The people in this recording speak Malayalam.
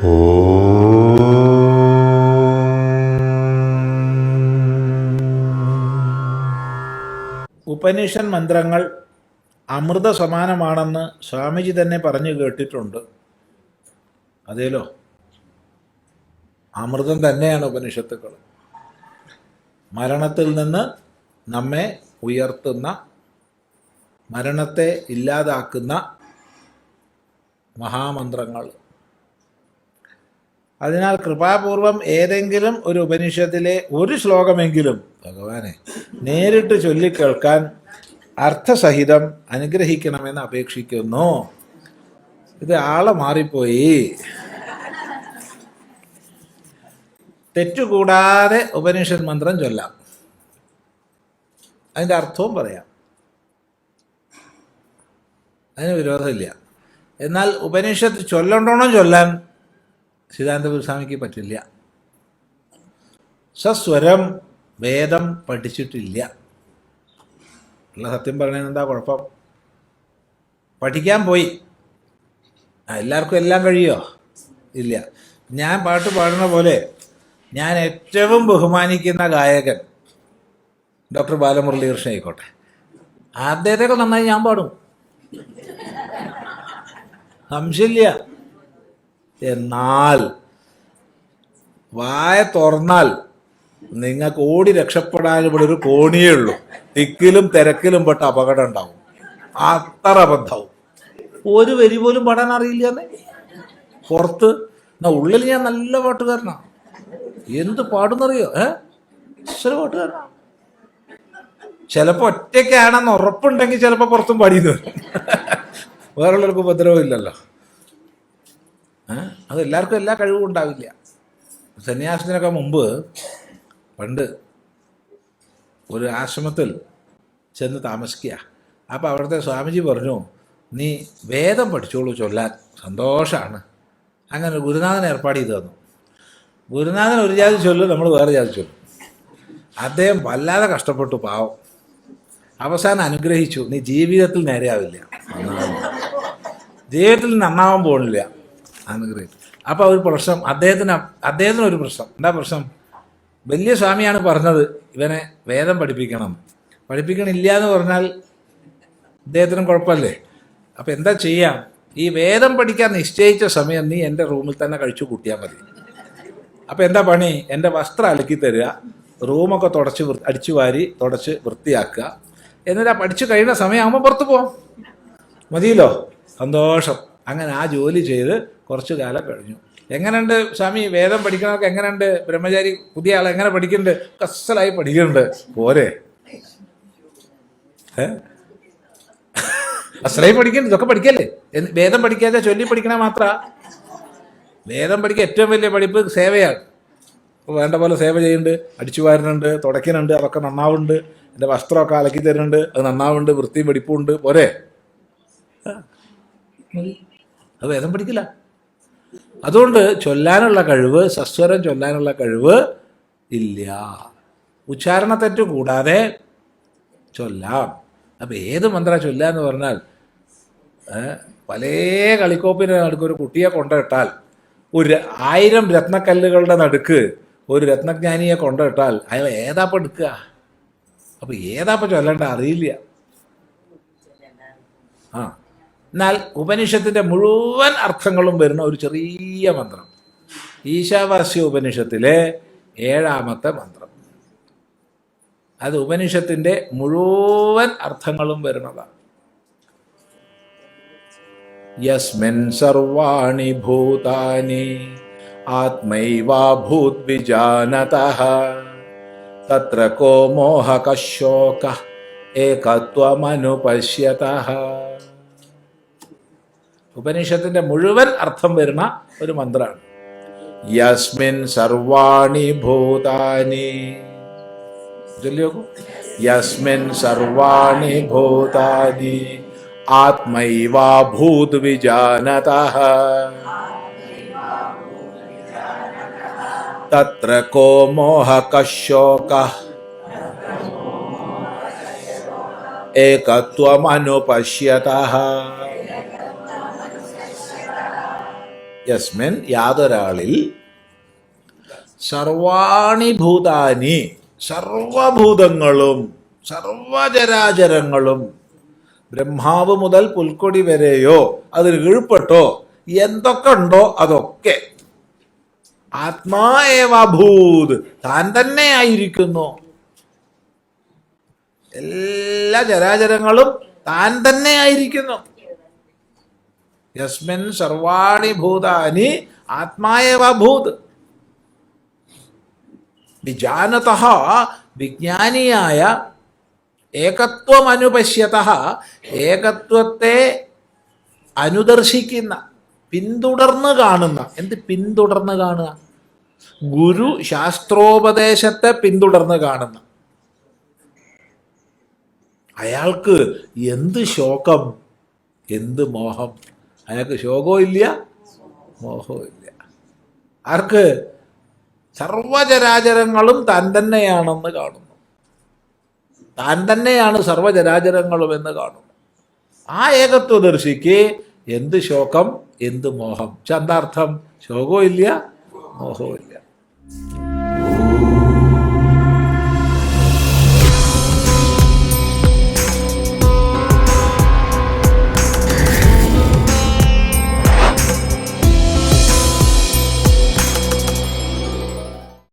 ഉപനിഷൻ മന്ത്രങ്ങൾ അമൃത സമാനമാണെന്ന് സ്വാമിജി തന്നെ പറഞ്ഞു കേട്ടിട്ടുണ്ട്. അതേലോ? അമൃതം തന്നെയാണ് ഉപനിഷത്തുക്കൾ. മരണത്തിൽ നിന്ന് നമ്മെ ഉയർത്തുന്ന മരണത്തെ ഇല്ലാതാക്കുന്ന മഹാമന്ത്രങ്ങൾ. അതിനാൽ കൃപാപൂർവം ഏതെങ്കിലും ഒരു ഉപനിഷത്തിലെ ഒരു ശ്ലോകമെങ്കിലും ഭഗവാനെ നേരിട്ട് ചൊല്ലിക്കേൾക്കാൻ അർത്ഥസഹിതം അനുഗ്രഹിക്കണമെന്ന് അപേക്ഷിക്കുന്നു. ഇത് ആളെ മാറിപ്പോയി. തെറ്റുകൂടാതെ ഉപനിഷത്ത് മന്ത്രം ചൊല്ലാം. അതിന്റെ അർത്ഥവും പറയാം. അതിന് വിരോധമില്ല. എന്നാൽ ഉപനിഷത്ത് ചൊല്ലണ്ടോണം ചൊല്ലാൻ? സിദ്ധാന്തപുരസ്വാമിക്ക് പറ്റില്ല. സസ്വരം വേദം പഠിച്ചിട്ടില്ല. ഉള്ള സത്യം പറഞ്ഞതിന് എന്താ കുഴപ്പം? പഠിക്കാൻ പോയി. എല്ലാവർക്കും എല്ലാം കഴിയോ? ഇല്ല. ഞാൻ പാട്ട് പാടുന്ന പോലെ ഞാൻ ഏറ്റവും ബഹുമാനിക്കുന്ന ഗായകൻ ഡോക്ടർ ബാലമുരളീകൃഷ്ണൻ ആയിക്കോട്ടെ. അദ്ദേഹത്തെയൊക്കെ നന്നായി ഞാൻ പാടും. സംശയമില്ല. എന്നാൽ വായ തുറന്നാൽ നിങ്ങൾക്ക് ഓടി രക്ഷപ്പെടാൻ ഇവിടെ ഒരു കോണിയേ ഉള്ളൂ. തിക്കിലും തിരക്കിലും പെട്ട അപകടം ഉണ്ടാവും. അത്ര അബദ്ധാവും ഒരു വരി പോലും പാടാൻ അറിയില്ല പുറത്ത് എന്നാ ഉള്ളിൽ ഞാൻ നല്ല പാട്ടുകാരനാ. എന്ത് പാടുന്നറിയോ? ഏ? ഈശ്വര പാട്ടുകാരനാ. ചിലപ്പോ ഒറ്റയ്ക്കാണെന്ന് ഉറപ്പുണ്ടെങ്കിൽ ചിലപ്പോ പുറത്തും പാടിയെന്ന് വരും. വേറുള്ളവർക്ക് ഉപദ്രവം ഇല്ലല്ലോ? അത് എല്ലാവർക്കും എല്ലാ കഴിവും ഉണ്ടാവില്ല. സന്യാസത്തിനൊക്കെ മുമ്പ് പണ്ട് ഒരു ആശ്രമത്തിൽ ചെന്ന് താമസിക്കുക. അപ്പോൾ അവിടുത്തെ സ്വാമിജി പറഞ്ഞു നീ വേദം പഠിച്ചോളൂ ചൊല്ലാൻ. സന്തോഷമാണ് അങ്ങനെ ഗുരുനാഥൻ ഏർപ്പാട് ചെയ്തു തന്നു. ഗുരുനാഥൻ ഒരു ജാതി ചൊല്ലും നമ്മൾ വേറെ ജാതി ചൊല്ലും. അദ്ദേഹം വല്ലാതെ കഷ്ടപ്പെട്ടു പാവം. അവസാനം അനുഗ്രഹിച്ചു. നീ ജീവിതത്തിൽ നേരെയാവില്ല. ജീവിതത്തിൽ നന്നാവാൻ പോകുന്നില്ല അനുഗ്രഹിച്ചു അപ്പോൾ ഒരു പ്രശ്നം. അദ്ദേഹത്തിന് അദ്ദേഹത്തിന് ഒരു പ്രശ്നം. എന്താ പ്രശ്നം? വലിയ സ്വാമിയാണ് പറഞ്ഞത് ഇവനെ വേദം പഠിപ്പിക്കണം. പഠിപ്പിക്കണില്ല എന്ന് പറഞ്ഞാൽ അദ്ദേഹത്തിനും കുഴപ്പമല്ലേ? അപ്പം എന്താ ചെയ്യാം? ഈ വേദം പഠിക്കാൻ നിശ്ചയിച്ച സമയം നീ എന്റെ റൂമിൽ തന്നെ കഴിച്ചു കൂട്ടിയാൽ മതി. അപ്പം എന്താ പണി? എന്റെ വസ്ത്രം അലക്കി തരിക റൂമൊക്കെ തുടച്ച് അടിച്ചു വാരി തുടച്ച് വൃത്തിയാക്കുക. എന്നിട്ട് ആ പഠിച്ചു കഴിയുന്ന സമയമാകുമ്പോൾ പുറത്ത് പോവാം. മതിയല്ലോ? സന്തോഷം. അങ്ങനെ ആ ജോലി ചെയ്ത് കുറച്ചു കാലം കഴിഞ്ഞു. എങ്ങനെയുണ്ട് സ്വാമി? വേദം പഠിക്കണമൊക്കെ എങ്ങനെയുണ്ട്? ബ്രഹ്മചാരി പുതിയ ആൾ എങ്ങനെ പഠിക്കുന്നുണ്ട്? കസ്സലായി പഠിക്കുന്നുണ്ട്. പോരെ. അസലായി പഠിക്കുന്നുണ്ട്. ഇതൊക്കെ പഠിക്കല്ലേ? വേദം പഠിക്കാതെ ചൊല്ലി പഠിക്കണ മാത്ര? വേദം പഠിക്കുക ഏറ്റവും വലിയ പഠിപ്പ് സേവയാണ്. വേണ്ട പോലെ സേവ ചെയ്യുന്നുണ്ട്. അടിച്ചു വാരുന്നുണ്ട്. തുടയ്ക്കുന്നുണ്ട്. അതൊക്കെ നന്നാവുന്നുണ്ട്. എന്റെ വസ്ത്രമൊക്കെ അലക്കി തരുന്നുണ്ട്. അത് നന്നാവുന്നുണ്ട്. വൃത്തിയും വെടിപ്പുണ്ട് പോരെ. അത് വേദം പഠിക്കില്ല. അതുകൊണ്ട് ചൊല്ലാനുള്ള കഴിവ് സസ്വരം ചൊല്ലാനുള്ള കഴിവ് ഇല്ല. ഉച്ചാരണ തെറ്റ് കൂടാതെ ചൊല്ലാം. അപ്പം ഏത് മന്ത്ര ചൊല്ലുക എന്ന് പറഞ്ഞാൽ പല കളിക്കോപ്പിന്റെ നടുക്ക് ഒരു കുട്ടിയെ കൊണ്ടിട്ടാൽ ഒരു ആയിരം രത്നക്കല്ലുകളുടെ നടുക്ക് ഒരു രത്നജ്ഞാനിയെ കൊണ്ടിട്ടാൽ അയാൾ ഏതാപ്പം എടുക്കുക? അപ്പം ഏതാപ്പം ചൊല്ലേണ്ട അറിയില്ല. ആ. എന്നാൽ ഉപനിഷത്തിന്റെ മുഴുവൻ അർത്ഥങ്ങളും വരുന്ന ഒരു ചെറിയ മന്ത്രം. ഈശാവാസ്യ ഉപനിഷത്തിലെ ഏഴാമത്തെ മന്ത്രം. അത് ഉപനിഷത്തിന്റെ മുഴുവൻ അർത്ഥങ്ങളും വരുന്നതാണ്. യസ്മിൻ സർവാണി ഭൂതാനി ആത്മൈവാ തത്ര കോ മോഹകശോക ഏകത്വമനുപശ്യതഃ ഉപനിഷത്തിന്റെ മുഴുവൻ അർത്ഥം വരുന്ന ഒരു മന്ത്രമാണ് യസ്മിൻ സർവാണി ഭൂതാനി. യസ്മിൻ സർവാണി ഭൂതാനി. ആത്മൈവാ ഭൂത് വിജാനത. തത്ര കോ മോഹകശോകഃ ഏകത്വമനുപശ്യതഃ യസ്മിൻ യാതൊരാളിൽ സർവാണി ഭൂതാനി സർവഭൂതങ്ങളും സർവചരാചരങ്ങളും ബ്രഹ്മാവ് മുതൽ പുൽക്കൊടി വരെയോ അതിൽ കീഴ്പ്പെട്ടോ? എന്തൊക്കെ ഉണ്ടോ അതൊക്കെ. ആത്മാ ഏവഭൂത് താൻ തന്നെ ആയിരിക്കുന്നു. എല്ലാ ചരാചരങ്ങളും താൻ തന്നെ ആയിരിക്കുന്നു. യസ്മിൻ സർവാണി ഭൂതാനി ആത്മാവ ഭൂത്. വിജാനത വിജ്ഞാനിയായ ഏകത്വം അനുപശ്യത ഏകത്വത്തെ അനുദർശിക്കുന്ന പിന്തുടർന്ന് കാണുന്ന. എന്ത് പിന്തുടർന്ന് കാണുക? ഗുരു ശാസ്ത്രോപദേശത്തെ പിന്തുടർന്ന് കാണുന്ന. അയാൾക്ക് എന്ത് ശോകം എന്ത് മോഹം? അയാൾക്ക് ശോകവും ഇല്ല മോഹവും ഇല്ല. ആർക്ക്? സർവചരാചരങ്ങളും താൻ തന്നെയാണെന്ന് കാണുന്നു. താൻ തന്നെയാണ് സർവചരാചരങ്ങളും എന്ന് കാണുന്നു. ആ ഏകത്വദർശിക്ക് എന്ത് ശോകം എന്ത് മോഹം? ചന്താർത്ഥം ശോകവും ഇല്ല മോഹവും ഇല്ല.